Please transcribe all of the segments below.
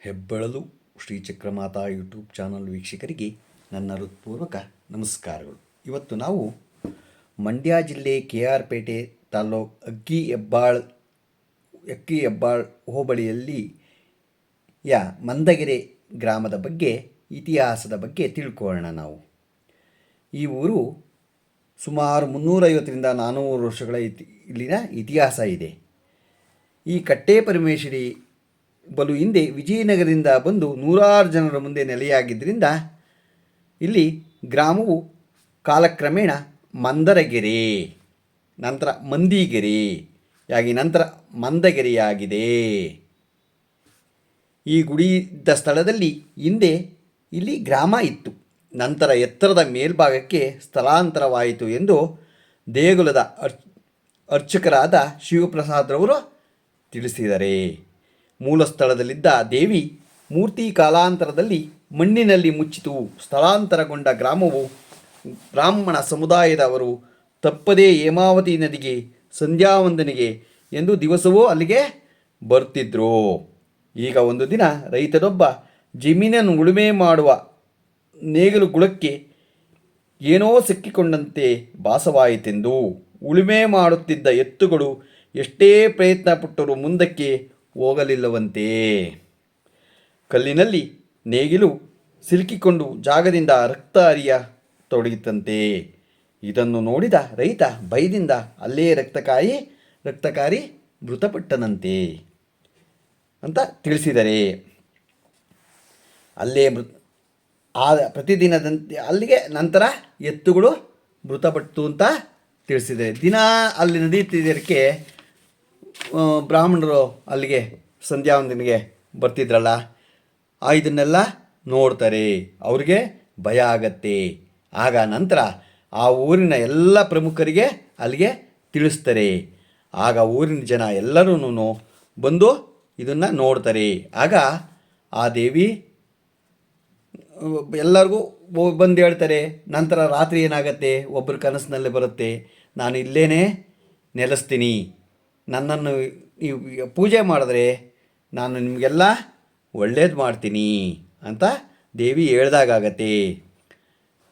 ಹೆಬ್ಬೆಳಲು Shri Chakramata YouTube channel ವೀಕ್ಷಕರಿಗೆ ನನ್ನ ಹೃತ್ಪೂರ್ವಕ ನಮಸ್ಕಾರಗಳು. ಇವತ್ತು ನಾವು ಮಂಡ್ಯ ಜಿಲ್ಲೆ ಕೆ ಆರ್ ಪೇಟೆ ತಾಲೂಕ್ ಅಗ್ಗಿ ಹೆಬ್ಬಾಳ್ ಅಕ್ಕಿ ಹೆಬ್ಬಾಳ್ ಹೋಬಳಿಯಲ್ಲಿ ಯಾ ಮಂದಗೆರೆ ಗ್ರಾಮದ ಬಗ್ಗೆ, ಇತಿಹಾಸದ ಬಗ್ಗೆ ತಿಳ್ಕೊಳ್ಳೋಣ ನಾವು. ಈ ಊರು ಸುಮಾರು ಮುನ್ನೂರೈವತ್ತರಿಂದ ನಾನ್ನೂರು ವರ್ಷಗಳ ಇಲ್ಲಿನ ಇತಿಹಾಸ ಇದೆ. ಈ ಕಟ್ಟೆ ಪರಮೇಶ್ವರಿ ಬಲು ಹಿಂದೆ ವಿಜಯನಗರದಿಂದ ಬಂದು ನೂರಾರು ಜನರ ಮುಂದೆ ನೆಲೆಯಾಗಿದ್ದರಿಂದ ಇಲ್ಲಿ ಗ್ರಾಮವು ಕಾಲಕ್ರಮೇಣ ಮಂದರಗೆರೆ, ನಂತರ ಮಂದಿಗೆರೆ ಯಾಗಿ ನಂತರ ಮಂದಗೆರೆಯಾಗಿದೆ. ಈ ಗುಡಿ ಇದ್ದ ಸ್ಥಳದಲ್ಲಿ ಹಿಂದೆ ಇಲ್ಲಿ ಗ್ರಾಮ ಇತ್ತು. ನಂತರ ಎತ್ತರದ ಮೇಲ್ಭಾಗಕ್ಕೆ ಸ್ಥಳಾಂತರವಾಯಿತು ಎಂದು ದೇಗುಲದ ಅರ್, ಅರ್ಚಕರಾದ ಶಿವಪ್ರಸಾದ್ರವರು ತಿಳಿಸಿದ್ದಾರೆ ಮೂಲ ಸ್ಥಳದಲ್ಲಿದ್ದ ದೇವಿ ಮೂರ್ತಿ ಕಾಲಾಂತರದಲ್ಲಿ ಮಣ್ಣಿನಲ್ಲಿ ಮುಚ್ಚಿತು. ಸ್ಥಳಾಂತರಗೊಂಡ ಗ್ರಾಮವು ಬ್ರಾಹ್ಮಣ ಸಮುದಾಯದವರು ತಪ್ಪದೇ ಹೇಮಾವತಿ ನದಿಗೆ ಸಂಧ್ಯಾವಂದನೆಗೆ ಎಂದು ದಿವಸವೂ ಅಲ್ಲಿಗೆ ಬರ್ತಿದ್ರು. ಈಗ ಒಂದು ದಿನ ರೈತನೊಬ್ಬ ಜಮೀನನ್ನು ಉಳುಮೆ ಮಾಡುವ ನೇಗಿಲು ಗುಳಕ್ಕೆ ಏನೋ ಸಿಕ್ಕಿಕೊಂಡಂತೆ ಭಾಸವಾಯಿತೆಂದು. ಉಳುಮೆ ಮಾಡುತ್ತಿದ್ದ ಎತ್ತುಗಳು ಎಷ್ಟೇ ಪ್ರಯತ್ನ ಪಟ್ಟರೂ ಮುಂದಕ್ಕೆ ಹೋಗಲಿಲ್ಲವಂತೆ. ಕಲ್ಲಿನಲ್ಲಿ ನೇಗಿಲು ಸಿಲುಕಿಕೊಂಡು ಜಾಗದಿಂದ ರಕ್ತ ಹರಿಯ ತೊಡಗಿತಂತೆ ಇದನ್ನು ನೋಡಿದ ರೈತ ಭಯದಿಂದ ಅಲ್ಲೇ ರಕ್ತಕಾಯಿ ರಕ್ತಕಾರಿ ಮೃತಪಟ್ಟನಂತೆ ಅಂತ ತಿಳಿಸಿದರೆ ಅಲ್ಲೇ ಮೃ ಆ ಪ್ರತಿದಿನದಂತೆ ಅಲ್ಲಿಗೆ ನಂತರ ಎತ್ತುಗಳು ಮೃತಪಟ್ಟು ಅಂತ ತಿಳಿಸಿದೆ ದಿನ ಅಲ್ಲಿ ಆ, ಬ್ರಾಹ್ಮಣರು ಅಲ್ಲಿಗೆ ಸಂಧ್ಯಾವಂದನೆಗೆ ಬರ್ತಿದ್ರಲ್ಲ, ಆ ಇದನ್ನೆಲ್ಲ ನೋಡ್ತಾರೆ. ಅವ್ರಿಗೆ ಭಯ ಆಗತ್ತೆ. ಆಗ ನಂತರ ಆ ಊರಿನ ಎಲ್ಲ ಪ್ರಮುಖರಿಗೆ ಅಲ್ಲಿಗೆ ತಿಳಿಸ್ತಾರೆ. ಆಗ ಊರಿನ ಜನ ಎಲ್ಲರೂ ಬಂದು ಇದನ್ನು ನೋಡ್ತಾರೆ. ಆಗ ಆ ದೇವಿ, ಎಲ್ಲರಿಗೂ ಬಂದು ಹೇಳ್ತಾರೆ, ನಂತರ ರಾತ್ರಿ ಏನಾಗತ್ತೆ? ಒಬ್ಬರ ಕನಸಿನಲ್ಲಿ ಬರುತ್ತೆ. ನಾನು ಇಲ್ಲೇ ನೆಲೆಸ್ತೀನಿ. ನನ್ನನ್ನು ನೀವು ಪೂಜೆ ಮಾಡಿದ್ರೆ ನಾನು ನಿಮಗೆಲ್ಲ ಒಳ್ಳೇದು ಮಾಡ್ತೀನಿ ಅಂತ ದೇವಿ ಹೇಳ್ದಾಗತ್ತೆ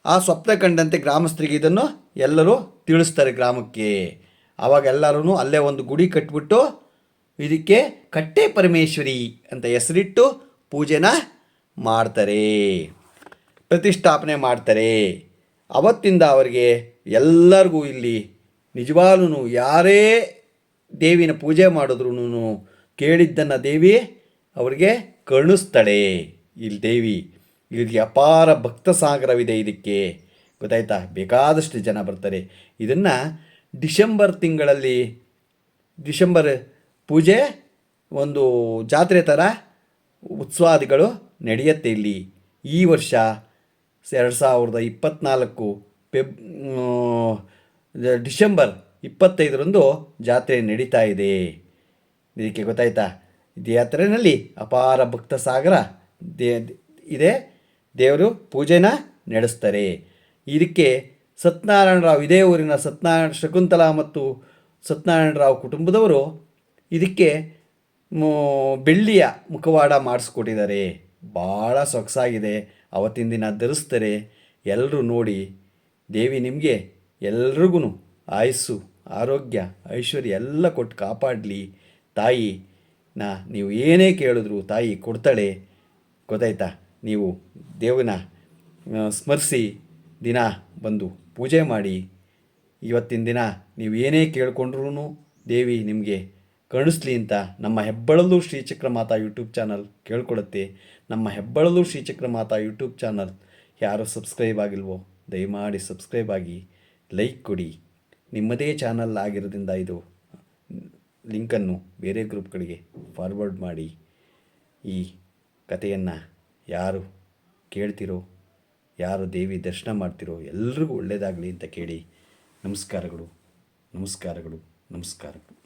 ಆ ಸ್ವಪ್ನ ಕಂಡಂತೆ ಗ್ರಾಮಸ್ಥರಿಗೆ ಇದನ್ನು ಎಲ್ಲರೂ ತಿಳಿಸ್ತಾರೆ ಗ್ರಾಮಕ್ಕೆ. ಆವಾಗ ಎಲ್ಲರೂ ಅಲ್ಲೇ ಒಂದು ಗುಡಿ ಕಟ್ಬಿಟ್ಟು ಇದಕ್ಕೆ ಕಟ್ಟೆ ಪರಮೇಶ್ವರಿ ಅಂತ ಹೆಸರಿಟ್ಟು ಪೂಜೆನ ಮಾಡ್ತಾರೆ. ಪ್ರತಿಷ್ಠಾಪನೆ ಮಾಡ್ತಾರೆ. ಅವತ್ತಿಂದ ಅವರಿಗೆ ಎಲ್ಲರಿಗೂ ಇಲ್ಲಿ ನಿಜವಾಗ್ಲೂ ಯಾರೇ ದೇವಿನ ಪೂಜೆ ಮಾಡಿದ್ರು ಕೇಳಿದ್ದನ್ನು ದೇವಿ ಅವರಿಗೆ ಕರುಣಿಸ್ತಾಳೆ ಇಲ್ಲಿ ದೇವಿ ಇಲ್ಲಿ ಅಪಾರ ಭಕ್ತ ಸಾಗರವಿದೆ ಇದಕ್ಕೆ. ಗೊತ್ತಾಯ್ತಾ? ಬೇಕಾದಷ್ಟು ಜನ ಬರ್ತಾರೆ. ಇದನ್ನು ಡಿಸೆಂಬರ್ ತಿಂಗಳಲ್ಲಿ ಡಿಸೆಂಬರ್ ಪೂಜೆ ಒಂದು ಜಾತ್ರೆ ಥರ ಉತ್ಸವಾದಿಗಳು ನಡೆಯುತ್ತೆ ಇಲ್ಲಿ. ಈ ವರ್ಷ ಎರಡು ಸಾವಿರದ ಇಪ್ಪತ್ತ್ನಾಲ್ಕು ಫೆಬ್ ಡಿಸೆಂಬರ್ ಇಪ್ಪತ್ತೈದರಂದು ಜಾತ್ರೆ ನಡೀತಾ ಇದೆ. ಇದಕ್ಕೆ ಗೊತ್ತಾಯ್ತಾ? ಇದು ಯಾತ್ರೆಯಲ್ಲಿ ಅಪಾರ ಭಕ್ತ ಸಾಗರ ದೇ, ಇದೆ. ದೇವರು ಪೂಜೆನ ನಡೆಸ್ತಾರೆ. ಇದಕ್ಕೆ ಸತ್ಯನಾರಾಯಣರಾವ್, ಇದೇ ಊರಿನ ಸತ್ಯನಾರಾಯಣ ಶಕುಂತಲಾ ಮತ್ತು ಸತ್ಯನಾರಾಯಣರಾವ್ ಕುಟುಂಬದವರು ಇದಕ್ಕೆ ಬೆಳ್ಳಿಯ ಮುಖವಾಡ ಮಾಡಿಸ್ಕೊಟ್ಟಿದ್ದಾರೆ. ಭಾಳ ಸೊಗಸಾಗಿದೆ. ಅವತ್ತಿನ ದಿನ ಧರಿಸ್ತಾರೆ. ಎಲ್ಲರೂ ನೋಡಿ ದೇವಿ ನಿಮಗೆ ಎಲ್ರಿಗೂ ಆಯಸ್ಸು. ಆರೋಗ್ಯ, ಐಶ್ವರ್ಯ ಎಲ್ಲ ಕೊಟ್ಟು ಕಾಪಾಡಲಿ. ತಾಯಿ, ನಾ, ನೀವು ಏನೇ ಕೇಳಿದ್ರು ತಾಯಿ ಕೊಡ್ತಾಳೆ. ಗೊತ್ತಾಯ್ತಾ? ನೀವು ದೇವನ ಸ್ಮರಿಸಿ ದಿನ ಬಂದು ಪೂಜೆ ಮಾಡಿ. ಇವತ್ತಿನ ದಿನ ನೀವು ಏನೇ ಕೇಳ್ಕೊಂಡ್ರೂ ದೇವಿ ನಿಮಗೆ ಕರುಣಿಸ್ಲಿ ಅಂತ ನಮ್ಮ ಹೆಬ್ಬಳಲು ಶ್ರೀಚಕ್ರ ಮಾತಾ ಯೂಟ್ಯೂಬ್ ಚಾನಲ್ ಕೇಳ್ಕೊಡುತ್ತೆ. ನಮ್ಮ ಹೆಬ್ಬಳಲು ಶ್ರೀಚಕ್ರ ಮಾತಾ ಯೂಟ್ಯೂಬ್ ಚಾನಲ್ ಯಾರು ಸಬ್ಸ್ಕ್ರೈಬ್ ಆಗಿಲ್ವೋ, ದಯಮಾಡಿ ಸಬ್ಸ್ಕ್ರೈಬ್ ಆಗಿ, ಲೈಕ್ ಕೊಡಿ. ನಿಮ್ಮದೇ ಚಾನಲ್ ಆಗಿರೋದ್ರಿಂದ ಇದು ಲಿಂಕನ್ನು ಬೇರೆ ಗ್ರೂಪ್ಗಳಿಗೆ ಫಾರ್ವರ್ಡ್ ಮಾಡಿ ಈ ಕಥೆಯನ್ನು ಯಾರು ಕೇಳ್ತಿರೋ, ಯಾರು ದೇವಿ ದರ್ಶನ ಮಾಡ್ತಿರೋ ಎಲ್ರಿಗೂ ಒಳ್ಳೆಯದಾಗಲಿ ಅಂತ ಕೇಳಿ ನಮಸ್ಕಾರಗಳು ನಮಸ್ಕಾರಗಳು ನಮಸ್ಕಾರಗಳು.